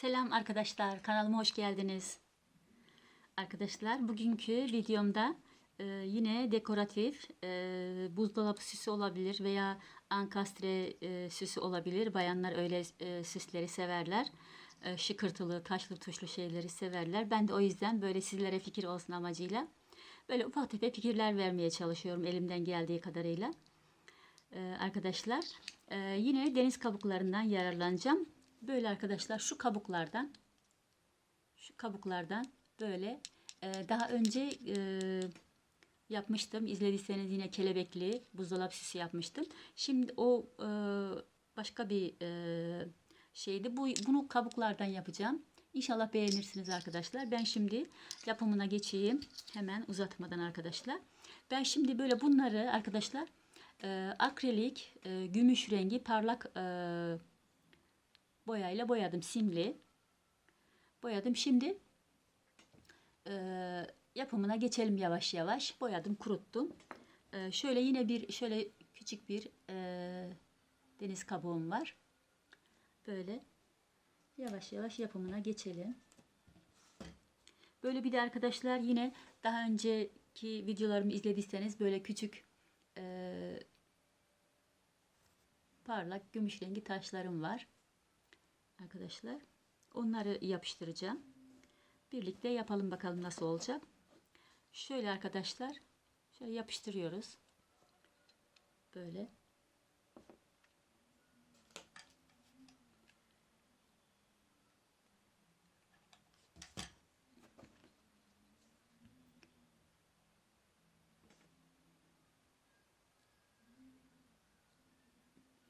Selam arkadaşlar, kanalıma hoş geldiniz. Arkadaşlar, bugünkü videomda e, yine dekoratif e, buzdolabı süsü olabilir veya ankastre e, süsü olabilir. Bayanlar öyle e, süsleri severler. E, şıkırtılı, taşlı tuşlu şeyleri severler. Ben de o yüzden böyle sizlere fikir olsun amacıyla böyle ufak tefek fikirler vermeye çalışıyorum elimden geldiği kadarıyla. Ee, arkadaşlar e, yine deniz kabuklarından yararlanacağım. Böyle arkadaşlar şu kabuklardan şu kabuklardan böyle e, daha önce e, yapmıştım. İzlediyseniz yine kelebekli buzdolabı süsü yapmıştım. Şimdi o e, başka bir e, şeydi. Bu bunu kabuklardan yapacağım. İnşallah beğenirsiniz arkadaşlar. Ben şimdi yapımına geçeyim. Hemen uzatmadan arkadaşlar. Ben şimdi böyle bunları arkadaşlar e, akrilik e, gümüş rengi parlak e, boyayla boyadım simli. Boyadım. Şimdi e, yapımına geçelim yavaş yavaş. Boyadım kuruttum. E, şöyle yine bir şöyle küçük bir e, deniz kabuğum var. Böyle yavaş yavaş yapımına geçelim. Böyle bir de arkadaşlar yine daha önceki videolarımı izlediyseniz böyle küçük e, parlak gümüş rengi taşlarım var. Arkadaşlar. Onları yapıştıracağım. Birlikte yapalım bakalım nasıl olacak. Şöyle arkadaşlar. Şöyle yapıştırıyoruz. Böyle.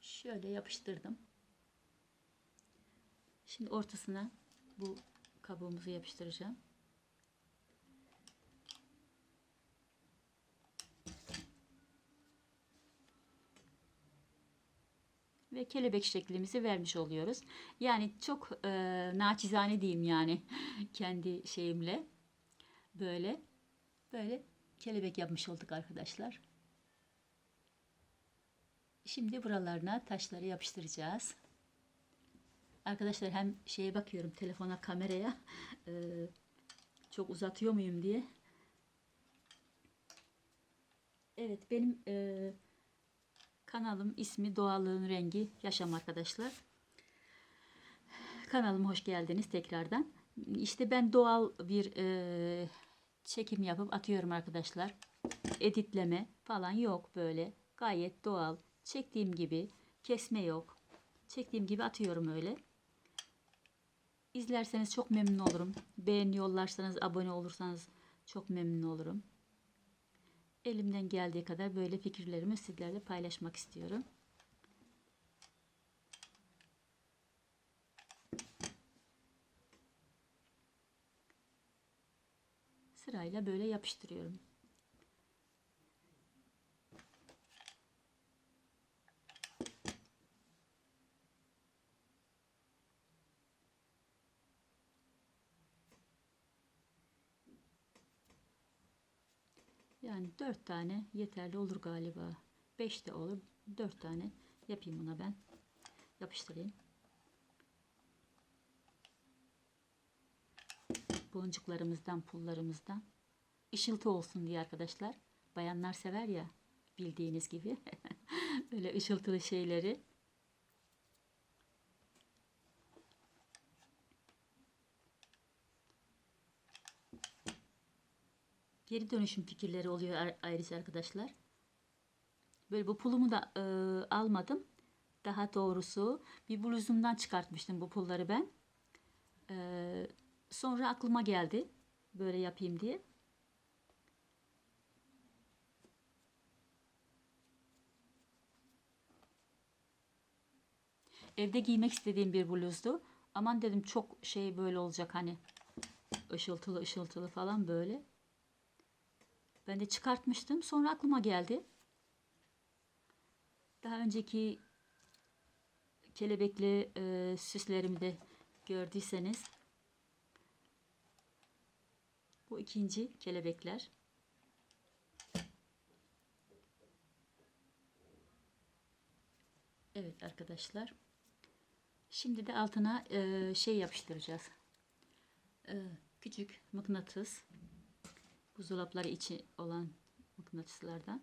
Şöyle yapıştırdım. Şimdi ortasına bu kabuğumuzu yapıştıracağım. Ve kelebek şeklimizi vermiş oluyoruz. Yani çok e, naçizane diyeyim yani kendi şeyimle. Böyle böyle kelebek yapmış olduk arkadaşlar. Şimdi buralarına taşları yapıştıracağız. Arkadaşlar hem şeye bakıyorum telefona kameraya e, çok uzatıyor muyum diye. Evet benim e, kanalım ismi Doğallığın Rengi Yaşam arkadaşlar. Kanalıma hoş geldiniz tekrardan. İşte ben doğal bir e, çekim yapıp atıyorum arkadaşlar. Editleme falan yok böyle. Gayet doğal. Çektiğim gibi kesme yok. Çektiğim gibi atıyorum öyle. İzlerseniz çok memnun olurum. Beğeni yollarsanız, abone olursanız çok memnun olurum. Elimden geldiği kadar böyle fikirlerimi sizlerle paylaşmak istiyorum. Sırayla böyle yapıştırıyorum. Yani 4 tane yeterli olur galiba. 5 de olur. 4 tane yapayım buna ben. Yapıştırayım. Boncuklarımızdan, pullarımızdan ışıltı olsun diye arkadaşlar. Bayanlar sever ya bildiğiniz gibi. Böyle ışıltılı şeyleri. Geri dönüşüm fikirleri oluyor ayrıca arkadaşlar. Böyle bu pulumu da e, almadım. Daha doğrusu bir bluzumdan çıkartmıştım bu pulları ben. E, sonra aklıma geldi böyle yapayım diye. Evde giymek istediğim bir bluzdu. Aman dedim çok şey böyle olacak hani ışıltılı ışıltılı falan böyle. Ben de çıkartmıştım. Sonra aklıma geldi. Daha önceki kelebekli e, süslerimi de gördüyseniz bu ikinci kelebekler. Evet arkadaşlar. Şimdi de altına e, şey yapıştıracağız. E, küçük mıknatıs. Buzdolapları içi olan mıknatıslardan.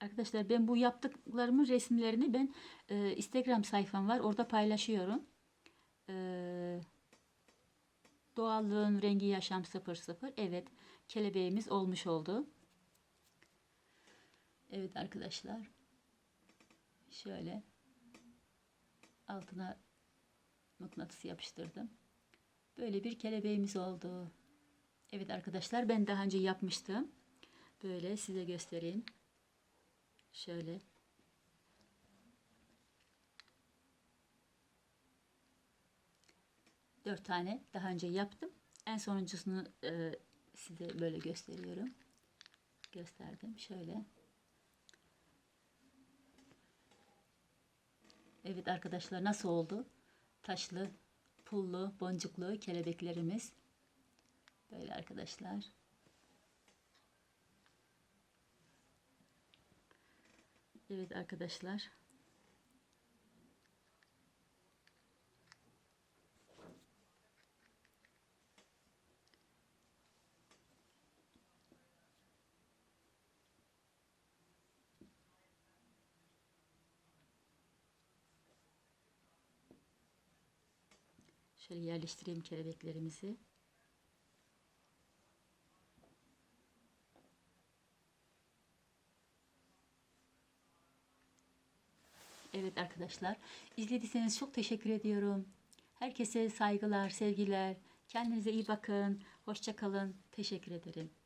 Arkadaşlar ben bu yaptıklarımın resimlerini ben e, Instagram sayfam var. Orada paylaşıyorum. E, doğallığın rengi yaşam 00. Evet kelebeğimiz olmuş oldu. Evet arkadaşlar. Şöyle altına mıknatıs yapıştırdım. Böyle bir kelebeğimiz oldu. Evet arkadaşlar ben daha önce yapmıştım. Böyle size göstereyim. Şöyle. Dört tane daha önce yaptım. En sonuncusunu e, size böyle gösteriyorum. Gösterdim. Şöyle. Evet arkadaşlar nasıl oldu? Taşlı, pullu, boncuklu kelebeklerimiz. Böyle arkadaşlar. Evet arkadaşlar. Şöyle yerleştireyim kelebeklerimizi. Evet arkadaşlar. izlediyseniz çok teşekkür ediyorum. Herkese saygılar, sevgiler. Kendinize iyi bakın. Hoşça kalın. Teşekkür ederim.